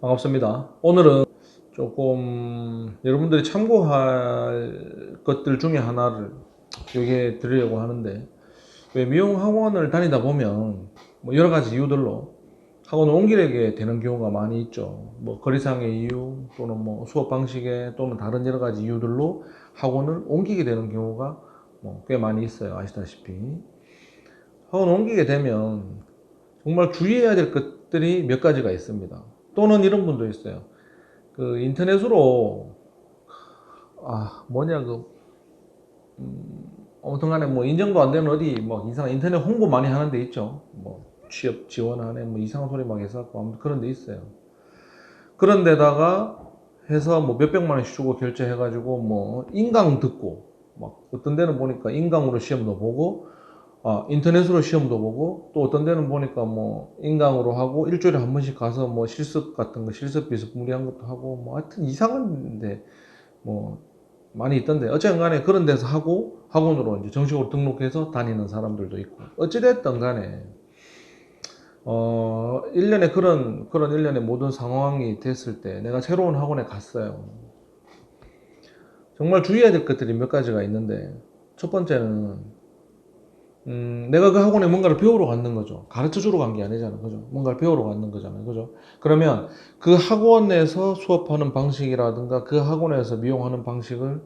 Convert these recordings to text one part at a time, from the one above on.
반갑습니다. 오늘은 조금 여러분들이 참고할 것들 중에 하나를 여기에 드리려고 하는데 왜 미용 학원을 다니다 보면 뭐 여러 가지 이유들로 학원을 옮기게 되는 경우가 많이 있죠. 뭐 거리상의 이유 또는 뭐 수업 방식에 또는 다른 여러 가지 이유들로 학원을 옮기게 되는 경우가 뭐 꽤 많이 있어요. 아시다시피 학원 옮기게 되면 정말 주의해야 될 것들이 몇 가지가 있습니다. 또는 이런 분도 있어요. 그 인터넷으로 아 뭐냐 그 음, 아무튼간에 뭐 인정도 안 되는 어디 뭐 이상 인터넷 홍보 많이 하는 데 있죠. 뭐 취업 지원하네 뭐 이상한 소리 막 해서 아무튼 그런 데 있어요. 그런 데다가 해서 뭐 몇백만 원씩 주고 결제해가지고 뭐 인강 듣고 막 어떤 데는 보니까 인강으로 시험도 보고 아, 인터넷으로 시험도 보고 또 어떤 데는 보니까 뭐 인강으로 하고 일주일에 한 번씩 가서 뭐 실습 같은 거 실습 비습 무리한 것도 하고 뭐 하여튼 이상한데 뭐 많이 있던데 어쨌든 간에 그런 데서 하고 학원으로 이제 정식으로 등록해서 다니는 사람들도 있고 어찌됐든 간에 어 1년에 그런 그런 1년의 모든 상황이 됐을 때 내가 새로운 학원에 갔어요. 정말 주의해야 될 것들이 몇 가지가 있는데 첫 번째는 음, 내가 그 학원에 뭔가를 배우러 갔는 거죠. 가르쳐 주러 간 게 아니잖아. 그죠? 뭔가를 배우러 갔는 거잖아요. 그죠? 그러면 그 학원에서 수업하는 방식이라든가 그 학원에서 미용하는 방식을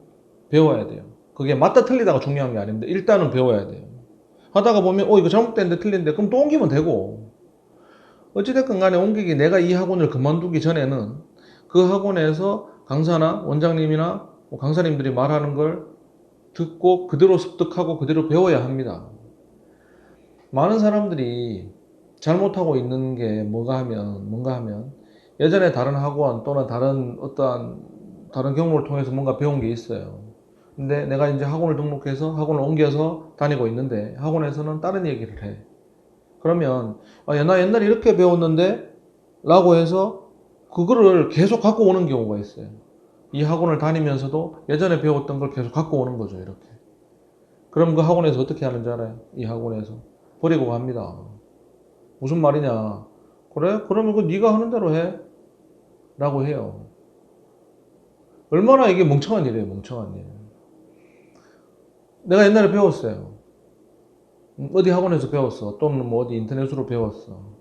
배워야 돼요. 그게 맞다 틀리다가 중요한 게 아닌데 일단은 배워야 돼요. 하다가 보면 어 이거 잘못됐는데 틀린데 그럼 또 옮기면 되고 어찌됐건 간에 옮기기 내가 이 학원을 그만두기 전에는 그 학원에서 강사나 원장님이나 뭐 강사님들이 말하는 걸 듣고 그대로 습득하고 그대로 배워야 합니다. 많은 사람들이 잘못하고 있는 게 뭐가 하면 뭔가 하면 예전에 다른 학원 또는 다른 어떠한 다른 경험을 통해서 뭔가 배운 게 있어요. 근데 내가 이제 학원을 등록해서 학원을 옮겨서 다니고 있는데 학원에서는 다른 얘기를 해. 그러면 아, 야, 나 옛날에 이렇게 배웠는데 라고 해서 그거를 계속 갖고 오는 경우가 있어요. 이 학원을 다니면서도 예전에 배웠던 걸 계속 갖고 오는 거죠, 이렇게. 그럼 그 학원에서 어떻게 하는지 알아요? 이 학원에서. 버리고 갑니다. 무슨 말이냐? 그래? 그러면 그 네가 하는 대로 해. 라고 해요. 얼마나 이게 멍청한 일이에요, 멍청한 일. 내가 옛날에 배웠어요. 음, 어디 학원에서 배웠어. 또는 뭐 어디 인터넷으로 배웠어.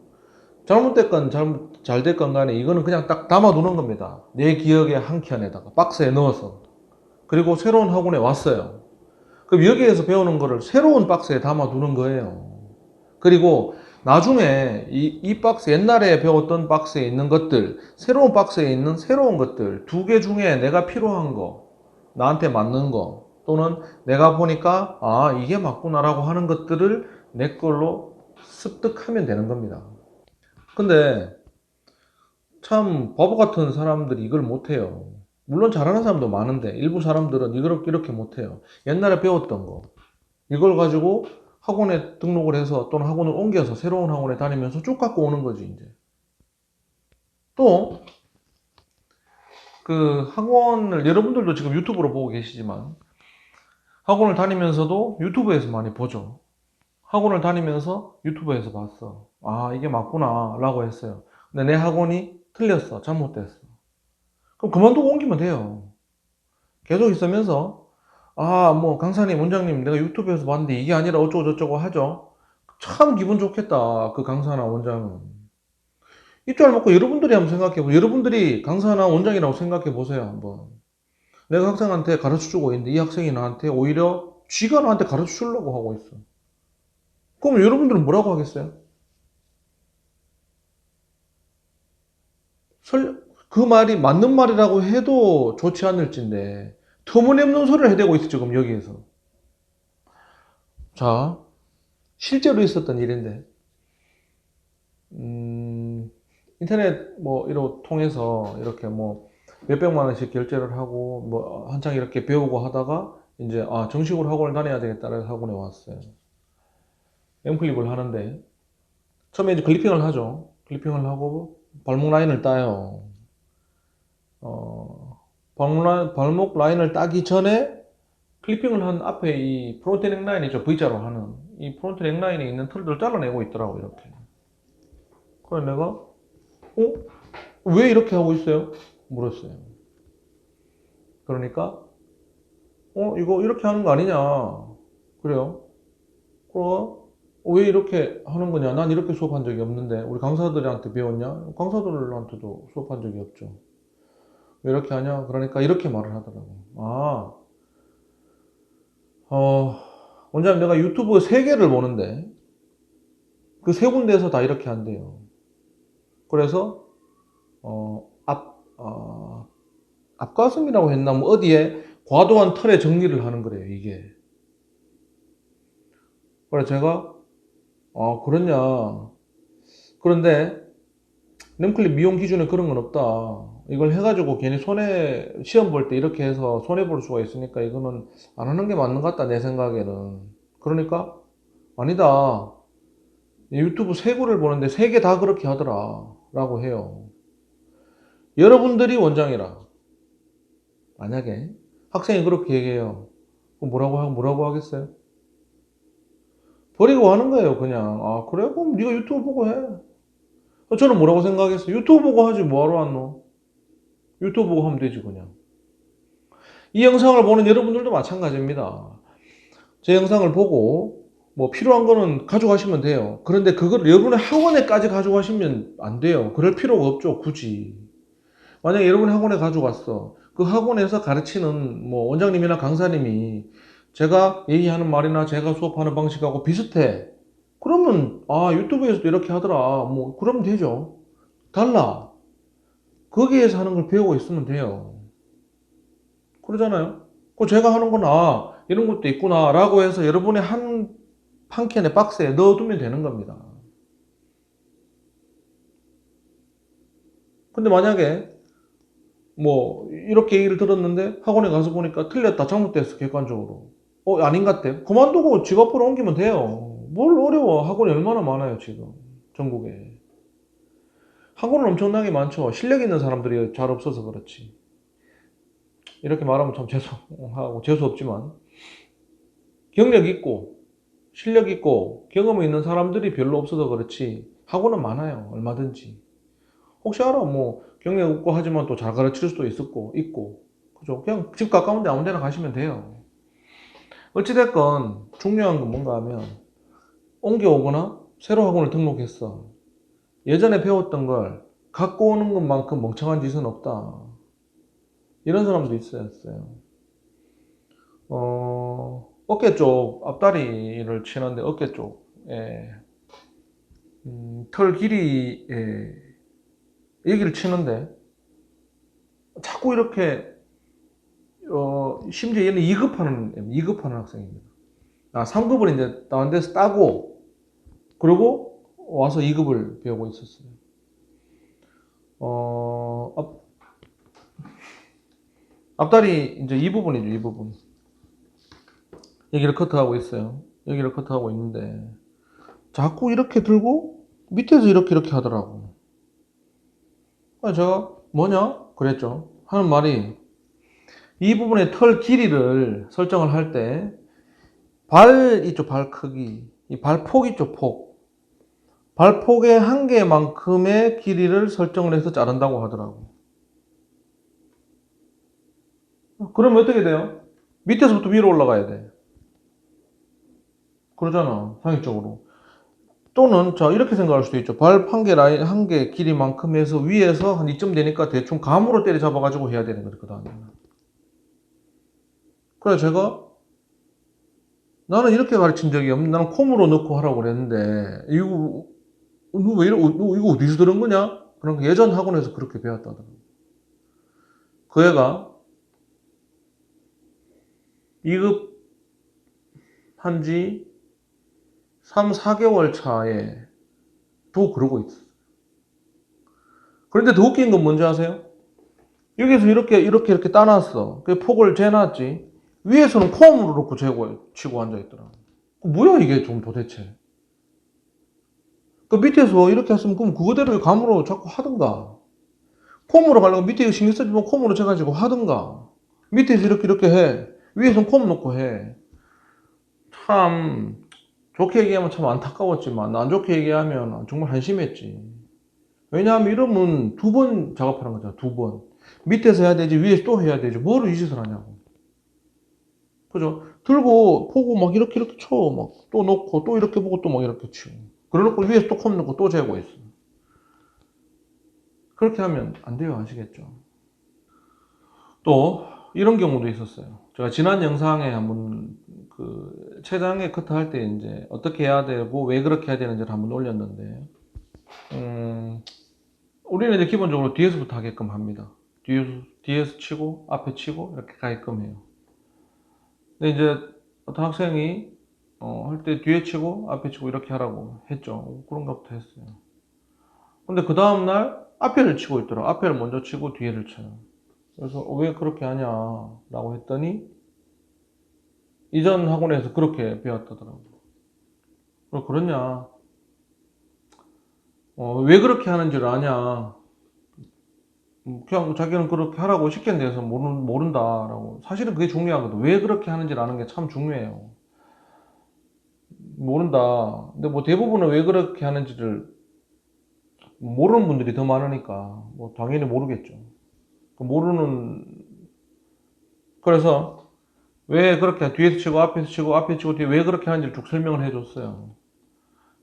잘못됐건 잘못, 잘 됐건 간에 이거는 그냥 딱 담아두는 겁니다. 내 기억의 한 켠에다가 박스에 넣어서. 그리고 새로운 학원에 왔어요. 그럼 여기에서 배우는 거를 새로운 박스에 담아두는 거예요. 그리고 나중에 이, 이 박스, 옛날에 배웠던 박스에 있는 것들, 새로운 박스에 있는 새로운 것들, 두 개 중에 내가 필요한 거, 나한테 맞는 거, 또는 내가 보니까, 아, 이게 맞구나라고 하는 것들을 내 걸로 습득하면 되는 겁니다. 근데, 참, 바보 같은 사람들이 이걸 못해요. 물론 잘하는 사람도 많은데, 일부 사람들은 이걸 이렇게 못해요. 옛날에 배웠던 거, 이걸 가지고 학원에 등록을 해서 또는 학원을 옮겨서 새로운 학원에 다니면서 쭉 갖고 오는 거지, 이제. 또, 그 학원을, 여러분들도 지금 유튜브로 보고 계시지만, 학원을 다니면서도 유튜브에서 많이 보죠. 학원을 다니면서 유튜브에서 봤어. 아, 이게 맞구나, 라고 했어요. 근데 내 학원이 틀렸어. 잘못됐어. 그럼 그만두고 옮기면 돼요. 계속 있으면서 아, 뭐, 강사님, 원장님, 내가 유튜브에서 봤는데 이게 아니라 어쩌고저쩌고 하죠. 참 기분 좋겠다. 그 강사나 원장은. 입잘 먹고 여러분들이 한번 생각해보세요. 여러분들이 강사나 원장이라고 생각해 보세요. 한번. 내가 학생한테 가르쳐 주고 있는데 이 학생이 나한테 오히려 쥐가 나한테 가르쳐 주려고 하고 있어. 그럼 여러분들은 뭐라고 하겠어요? 설, 그 말이 맞는 말이라고 해도 좋지 않을진데, 터무니없는 소리를 해대고 있어, 지금 여기에서. 자, 실제로 있었던 일인데, 음, 인터넷 뭐, 이런 통해서 이렇게 뭐, 몇백만 원씩 결제를 하고, 뭐, 한창 이렇게 배우고 하다가, 이제, 아, 정식으로 학원을 다녀야 되겠다는 학원에 왔어요. 엠클립을 하는데, 처음에 이제 클리핑을 하죠. 클리핑을 하고, 발목 라인을 따요. 어, 발목, 라인, 발목 라인을 따기 전에 클리핑을 한 앞에 이 프론트 넥라인 이죠 V자로 하는 이 프론트 넥라인에 있는 털들을 잘라내고 있더라고 이렇게. 그래서 내가 어? 왜 이렇게 하고 있어요? 물었어요. 그러니까 어 이거 이렇게 하는 거 아니냐? 그래요? 그럼 왜 이렇게 하는 거냐? 난 이렇게 수업한 적이 없는데 우리 강사들한테 배웠냐? 강사들한테도 수업한 적이 없죠. 왜 이렇게 하냐? 그러니까 이렇게 말을 하더라고. 아, 어, 원장님 내가 유튜브 세 개를 보는데 그 세 군데에서 다 이렇게 한대요. 그래서 어, 앞, 어, 앞가슴이라고 했나? 뭐 어디에 과도한 털의 정리를 하는 거래요, 이게. 그래서 제가 아, 그렇냐. 그런데 nem클립 미용 기준에 그런 건 없다. 이걸 해가지고 괜히 손해 시험 볼 때 이렇게 해서 손해 볼 수가 있으니까 이거는 안 하는 게 맞는 것 같다 내 생각에는. 그러니까 아니다. 유튜브 세 구를 보는데 세 개 다 그렇게 하더라 라고 해요. 여러분들이 원장이라 만약에 학생이 그렇게 얘기해요. 그럼 뭐라고 하고 뭐라고 하겠어요? 버리고 하는 거예요, 그냥. 아, 그래? 그럼 네가 유튜브 보고 해. 저는 뭐라고 생각했어요? 유튜브 보고 하지 뭐하러 왔노? 유튜브 보고 하면 되지, 그냥. 이 영상을 보는 여러분들도 마찬가지입니다. 제 영상을 보고 뭐 필요한 거는 가져가시면 돼요. 그런데 그걸 여러분의 학원에까지 가져가시면 안 돼요. 그럴 필요가 없죠, 굳이. 만약에 여러분의 학원에 가져갔어. 그 학원에서 가르치는 뭐 원장님이나 강사님이 제가 얘기하는 말이나 제가 수업하는 방식하고 비슷해. 그러면 아 유튜브에서도 이렇게 하더라. 뭐 그러면 되죠. 달라. 거기에서 하는 걸 배우고 있으면 돼요. 그러잖아요. 그 제가 하는 건아 이런 것도 있구나 라고 해서 여러분의 한 판캔에 박스에 넣어두면 되는 겁니다. 근데 만약에 뭐 이렇게 얘기를 들었는데 학원에 가서 보니까 틀렸다 잘못됐어 객관적으로 어 아닌 것 같아 그만두고 집 앞으로 옮기면 돼요 뭘 어려워? 학원이 얼마나 많아요 지금 전국에. 학원은 엄청나게 많죠. 실력 있는 사람들이 잘 없어서 그렇지. 이렇게 말하면 참 죄송하고 재수 없지만. 경력 있고 실력 있고 경험 있는 사람들이 별로 없어서 그렇지. 학원은 많아요 얼마든지. 혹시 알아? 뭐 경력 없고 하지만 또 잘 가르칠 수도 있었고 있고. 그죠? 그냥 집 가까운데 아무 데나 가시면 돼요. 어찌됐건 중요한 건 뭔가 하면 옮겨오거나 새로 학원을 등록했어. 예전에 배웠던 걸 갖고 오는 것만큼 멍청한 짓은 없다. 이런 사람도 있었어요. 어, 어깨 쪽 앞다리를 치는데 어깨 쪽에 음, 털 길이에 얘기를 치는데 자꾸 이렇게 어 심지어 얘는 2급하는 2급하는 학생입니다. 아 3급을 이제 다른 데서 따고 그리고 와서 2급을 배우고 있었어요. 어 앞, 앞다리 이제 이 부분이죠 이 부분 여기를 커트하고 있어요. 여기를 커트하고 있는데 자꾸 이렇게 들고 밑에서 이렇게 이렇게 하더라고. 아, 제가 뭐냐? 그랬죠. 하는 말이 이 부분의 털 길이를 설정을 할 때발 이쪽 발 크기, 이 발폭 이쪽 폭, 발폭의 한 개만큼의 길이를 설정을 해서 자른다고 하더라고. 그러면 어떻게 돼요? 밑에서부터 위로 올라가야 돼. 그러잖아, 상식적으로. 또는 자 이렇게 생각할 수도 있죠. 발 한 개 라인 한 개 길이만큼 해서 위에서 한 이쯤 되니까 대충 감으로 때려 잡아 가지고 해야 되는 다음에. 그래 제가 나는 이렇게 가르친 적이 없는데 나는 콤으로 넣고 하라고 그랬는데 이거 너 왜 이러 너 이거 어디서 들은 거냐? 그러니까 예전 학원에서 그렇게 배웠다더라고. 그 애가 2급 한 지 3, 4개월 차에 또 그러고 있어요. 그런데 더 웃긴 건 뭔지 아세요? 여기서 이렇게, 이렇게, 이렇게 따놨어. 그 폭을 재놨지. 위에서는 콤으로 놓고 재고, 치고 앉아있더라. 뭐야, 이게 좀 도대체. 그 밑에서 이렇게 했으면 그럼 그거대로 감으로 자꾸 하든가. 콤으로 가려고 밑에 신경 쓰지 말고 콤으로 재가지고 하든가. 밑에서 이렇게, 이렇게 해. 위에서는 콤 놓고 해. 참, 좋게 얘기하면 참 안타까웠지만 안 좋게 얘기하면 정말 한심했지. 왜냐하면 이러면 두 번 작업하는 거잖아, 두 번. 밑에서 해야 되지, 위에서 또 해야 되지. 뭐를 이 짓을 하냐고. 그죠? 들고, 보고 막 이렇게 이렇게 쳐. 막 또 놓고, 또 이렇게 보고 또 막 이렇게 치고. 그래 놓고 위에서 또컵 넣고 또 재고 있어. 그렇게 하면 안 돼요. 아시겠죠? 또, 이런 경우도 있었어요. 제가 지난 영상에 한번 그 최장의 커트 할 때 이제 어떻게 해야 되고 왜 그렇게 해야 되는지를 한번 올렸는데, 음, 우리는 이제 기본적으로 뒤에서부터 하게끔 합니다. 뒤에서, 뒤에서 치고, 앞에 치고, 이렇게 가게끔 해요. 근데 이제 어떤 학생이, 어, 할 때 뒤에 치고, 앞에 치고, 이렇게 하라고 했죠. 그런가 부터 했어요. 근데 그 다음날, 앞에를 치고 있더라. 앞에를 먼저 치고, 뒤에를 쳐요. 그래서 어, 왜 그렇게 하냐, 라고 했더니, 이전 학원에서 그렇게 배웠다더라고. 왜 그러냐. 어, 왜 그렇게 하는지를 아냐. 음, 그냥 자기는 그렇게 하라고 시킨 데서 모른, 모른다라고. 사실은 그게 중요하거든. 왜 그렇게 하는지를 아는 게 참 중요해요. 모른다. 근데 뭐 대부분은 왜 그렇게 하는지를 모르는 분들이 더 많으니까 뭐 당연히 모르겠죠. 그 모르는 그래서 왜 그렇게 뒤에서 치고 앞에서 치고 앞에 치고 뒤에 왜 그렇게 하는지를 쭉 설명을 해줬어요.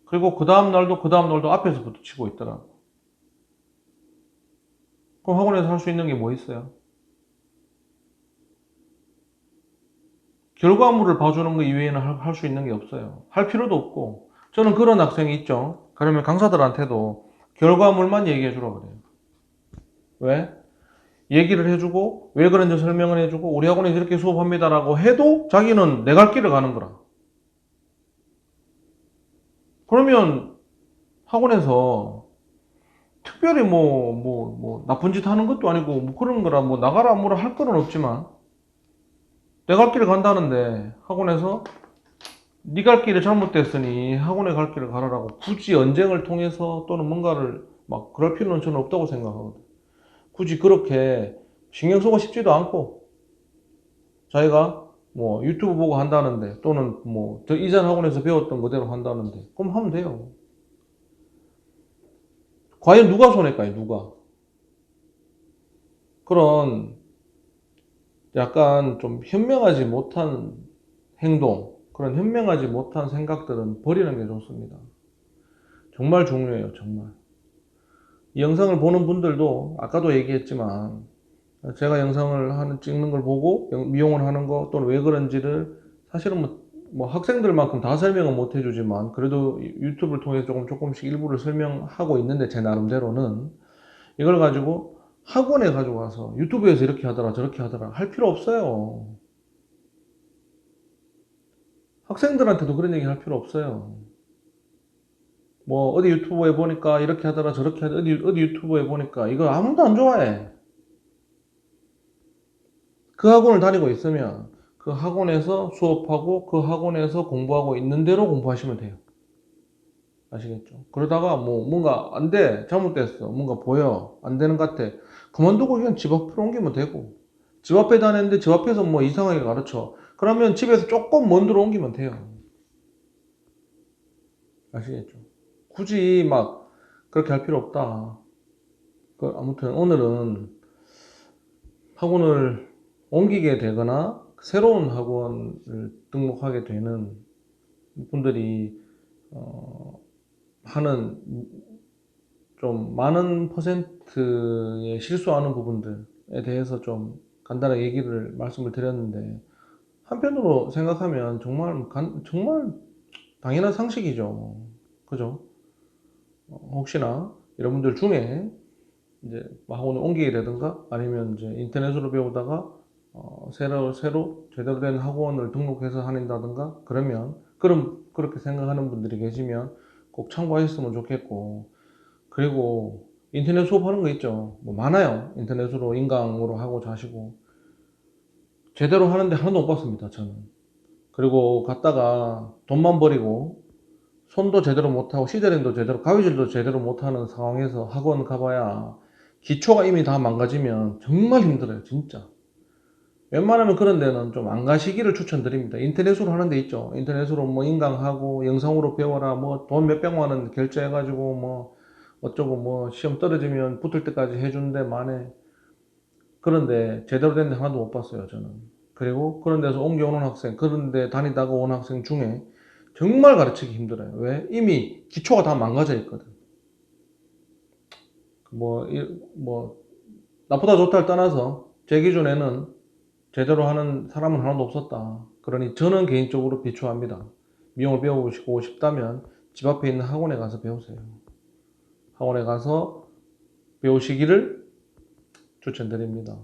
그리고 그 다음 날도 그 다음 날도 앞에서부터 치고 있더라고. 그럼 학원에서 할 수 있는 게 뭐 있어요? 결과물을 봐주는 거 이외에는 할 수 있는 게 없어요. 할 필요도 없고. 저는 그런 학생이 있죠. 그러면 강사들한테도 결과물만 얘기해 주라 그래요. 왜? 얘기를 해주고, 왜 그런지 설명을 해주고, 우리 학원에서 이렇게 수업합니다라고 해도 자기는 내 갈 길을 가는 거라. 그러면 학원에서 특별히 뭐, 뭐, 뭐, 나쁜 짓 하는 것도 아니고, 뭐 그런 거라, 뭐, 나가라, 뭐라 할 거는 없지만, 내 갈 길을 간다는데, 학원에서, 네 갈 길이 잘못됐으니, 학원에 갈 길을 가라라고, 굳이 언쟁을 통해서 또는 뭔가를 막, 그럴 필요는 저는 없다고 생각하거든. 굳이 그렇게 신경 쓰고 싶지도 않고, 자기가 뭐, 유튜브 보고 한다는데, 또는 뭐, 저 이전 학원에서 배웠던 그대로 한다는데, 그럼 하면 돼요. 과연 누가 손해일까요? 누가? 그런 약간 좀 현명하지 못한 행동, 그런 현명하지 못한 생각들은 버리는 게 좋습니다. 정말 중요해요, 정말. 이 영상을 보는 분들도 아까도 얘기했지만 제가 영상을 하는 찍는 걸 보고 영- 미용을 하는 거 또는 왜 그런지를 사실은 뭐, 뭐 학생들만큼 다 설명은 못 해주지만 그래도 유튜브를 통해서 조금 조금씩 일부를 설명하고 있는데 제 나름대로는 이걸 가지고 학원에 가져가서 유튜브에서 이렇게 하더라 저렇게 하더라 할 필요 없어요. 학생들한테도 그런 얘기 할 필요 없어요. 뭐 어디 유튜브에 보니까 이렇게 하더라 저렇게 하더라 어디, 어디 유튜브에 보니까 이거 아무도 안 좋아해. 그 학원을 다니고 있으면 그 학원에서 수업하고 그 학원에서 공부하고 있는 대로 공부하시면 돼요. 아시겠죠? 그러다가 뭐 뭔가 안 돼, 잘못됐어, 뭔가 보여, 안 되는 것 같아. 그만두고 그냥 집 앞으로 옮기면 되고. 집 앞에 다녔는데 집 앞에서 뭐 이상하게 가르쳐. 그러면 집에서 조금 먼 데로 옮기면 돼요. 아시겠죠? 굳이 막 그렇게 할 필요 없다. 그 아무튼 오늘은 학원을 옮기게 되거나 새로운 학원을 등록하게 되는 분들이 어, 하는 좀 많은 퍼센트 의 실수하는 부분들에 대해서 좀 간단하게 얘기를 말씀을 드렸는데 한편으로 생각하면 정말 간- 정말 당연한 상식이죠. 그죠? 어, 혹시나 여러분들 중에 이제 뭐 학원을 옮기게 되든가 아니면 이제 인터넷으로 배우다가 어, 새로 새로 제대로 된 학원을 등록해서 다닌다든가 그러면 그럼 그렇게 생각하는 분들이 계시면 꼭 참고하셨으면 좋겠고 그리고 인터넷 수업하는 거 있죠. 뭐 많아요. 인터넷으로 인강으로 하고 자시고. 제대로 하는데 하나도 못 봤습니다 저는. 그리고 갔다가 돈만 버리고 손도 제대로 못하고 시저링도 제대로 가위질도 제대로 못하는 상황에서 학원 가봐야 기초가 이미 다 망가지면 정말 힘들어요 진짜. 웬만하면 그런 데는 좀 안 가시기를 추천드립니다. 인터넷으로 하는 데 있죠. 인터넷으로 뭐 인강하고 영상으로 배워라 뭐 돈 몇백만 원 결제해가지고 뭐 어쩌고 뭐 시험 떨어지면 붙을 때까지 해준대 만에. 그런데 제대로 된 데 하나도 못 봤어요 저는. 그리고 그런 데서 옮겨오는 학생 그런 데 다니다가 온 학생 중에 정말 가르치기 힘들어요. 왜? 이미 기초가 다 망가져 있거든. 뭐, 이- 뭐 나쁘다 좋다를 떠나서 제 기준에는 제대로 하는 사람은 하나도 없었다. 그러니 저는 개인적으로 비추합니다. 미용을 배우고 싶다면 집 앞에 있는 학원에 가서 배우세요 학원에 가서 배우시기를 추천드립니다.